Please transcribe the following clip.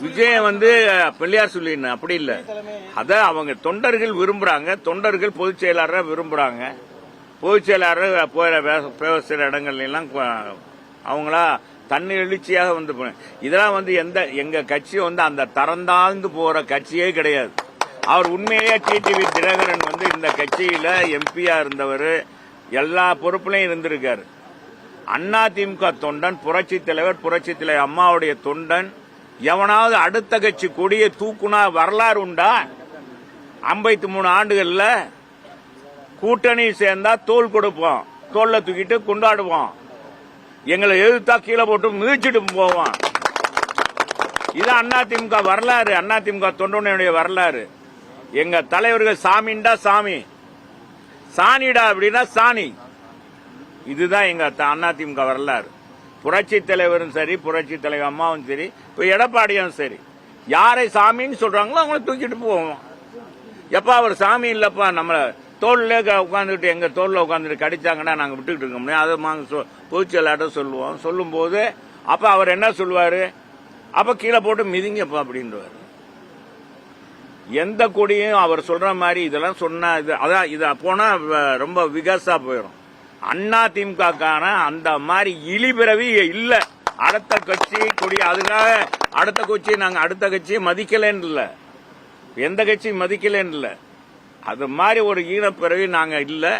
விஜயம் வந்து பிள்ளையார் சொல்லின்னு அப்படி இல்ல. அத அவங்க தொண்டர்கள் விரும்புறாங்க. தொண்டர்கள் பொதுச் செயலாளரை விரும்புறாங்க. பொதுச் செயலாளர் போற வே- பேசுற இடங்கள்ல எல்லாம் கொ- அவங்களா தன்னை எழுச்சியாக வந்து இதெல்லாம் வந்து எந்த எங்க கட்சி வந்து அந்த தரந்தாழ்ந்து போற கட்சியே கிடையாது. அவர் உண்மையிலேயே டிடிவி தினகரன் வந்து இந்த கட்சியில எம்பியா இருந்தவர். எல்லா பொறுப்புலையும் இருந்திருக்காரு. அண்ணா திமுக தொண்டன் புரட்சி தலைவர் புரட்சி தலைவர் அம்மாவுடைய தொண்டன் எவனாவது அடுத்த கட்சி கொடியை தூக்குனா வரலாறு உண்டா? ஐம்பத்தி மூணு ஆண்டுகள்ல கூட்டணி சேர்ந்தா தோல் கொடுப்போம். தோல்ல தூக்கிட்டு கொண்டாடுவோம். எங்களை எதிர்த்தா கீழே போட்டு மிதிச்சிட்டு போவோம். இது அண்ணா திமுக வரலாறு அண்ணா திமுக தொண்டனுடைய வரலாறு. எங்க தலைவர்கள் சாமின்டா சாமி. சாணிடா அப்படின்னா சாணி. இதுதான் எங்க அண்ணா திமுக வரலாறு. புரட்சி தலைவரும் சரி புரட்சி தலைவர் அம்மாவும் சரி இப்போ எடப்பாடியும் சரி. யாரை சாமின்னு சொல்றாங்களோ அவங்கள தூக்கிட்டு போவோம். எப்பா அவர் சாமி இல்லப்பா நம்மளை தோல்ல உட்காந்துட்டு எங்க தோல்ல உட்காந்துட்டு கடிச்சாங்கன்னா நாங்கள் விட்டுக்கிட்டு இருக்க முடியும் அதை நாங்க பொதுச்செயலாட்ட சொல்லுவோம். சொல்லும் போது அப்ப அவர் என்ன சொல்லுவாரு? அப்ப கீழே போட்டு மிதிங்கப்பா அப்படின்றவாரு. எந்த கொடியும் அவர் சொல்ற மாதிரி இதெல்லாம் சொன்னால் இது அதான் இதை போனா ரொம்ப விகாசா போயிடும் அண்ணா திமுகக்கான அந்த மாதிரி இழிபிறவி இல்ல. அடுத்த கட்சி கொடி அதுக்காக அடுத்த கட்சி நாங்க அடுத்த கட்சியை மதிக்கலன்னு இல்லை. எந்த கட்சியும் மதிக்கலன்னு இல்லை. அது மாதிரி ஒரு ஈனப்பிறவி நாங்க இல்லை.